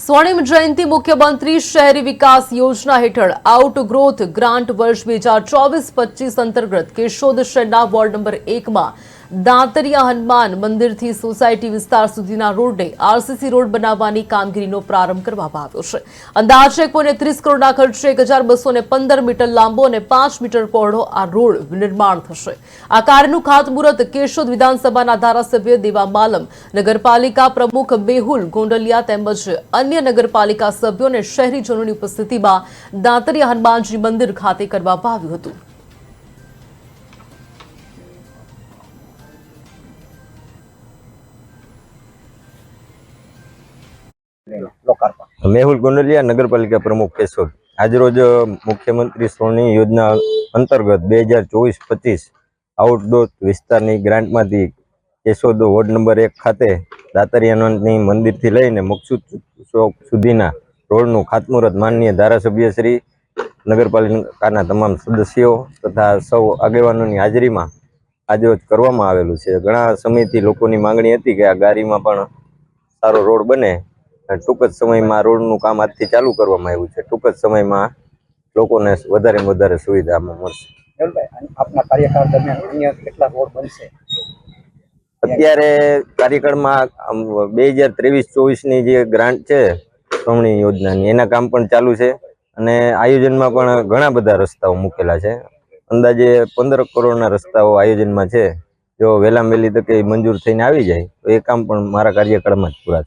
સ્વર્ણિમ જયંતિ મુખ્યમંત્રી શહેરી વિકાસ યોજના હેઠળ આઉટગ્રોથ ગ્રાન્ટ વર્ષ બે હજાર ચોવીસ પચીસ અંતર્ગત કેશોદ શહેરના વોર્ડ નંબર એકમાં દાંતરિયા હનુમાન મંદિરથી સોસાયટી વિસ્તાર સુધીના રોડને આરસીસી રોડ બનાવવાની કામગીરીનો પ્રારંભ કરવામાં આવ્યો છે. અંદાજે એક ત્રીસ કરોડના ખર્ચે એક હજાર બસો ને પંદર મીટર લાંબો અને પાંચ મીટર પહોળો આ રોડ નિર્માણ થશે. આ કાર્યનું ખાતમુહૂર્ત કેશોદ વિધાનસભાના ધારાસભ્ય દેવા માલમ, નગરપાલિકા પ્રમુખ મેહુલ ગોંડલિયા તેમજ અન્ય નગરપાલિકા સભ્યો અને શહેરીજનોની ઉપસ્થિતિમાં દાંતરિયા હનુમાનજી મંદિર ખાતે કરવામાં આવ્યું હતું. મેહુલ ગોંડલિયા નગરપાલિકા પ્રમુખ કેશોદ આજરોજ મુખ્યમંત્રી શ્રોની યોજના અંતર્ગત બે હજાર ચોવીસ પચીસ આઉટડોર વિસ્તારની ગ્રાન્ટમાંથી કેશોદ વોર્ડ નંબર એક ખાતે દાતરિયાનંદની મંદિરથી લઈને મકસૂદ ચોક સુધીના રોડનું ખાતમુહૂર્ત માનનીય ધારાસભ્ય શ્રી નગરપાલિકાના તમામ સદસ્યો તથા સૌ આગેવાનોની હાજરીમાં આજરોજ કરવામાં આવેલું છે. ઘણા સમયથી લોકોની માંગણી હતી કે આ ગાડીમાં પણ સારો રોડ બને. ટૂંક જ સમયમાં રોડનું કામ આજથી ચાલુ કરવામાં આવ્યું છે. ટૂંક જ સમયમાં લોકોને વધારે વધારે સુવિધામાં મળશે. આપના કાર્યકાળ દરમિયાન અન્ય કેટલા રોડ બનશે? અત્યારે કાર્યક્રમમાં બે હજાર ત્રેવીસ ચોવીસની જે ગ્રાન્ટ છે સોમણી યોજનાની એના કામ પણ ચાલુ છે અને આયોજનમાં પણ ઘણા બધા રસ્તાઓ મૂકેલા છે. અંદાજે પંદર કરોડના રસ્તાઓ આયોજનમાં છે. જો વહેલા વહેલી તકે મંજૂર થઈને આવી જાય તો એ કામ પણ મારા કાર્યકાળમાં જ પૂરા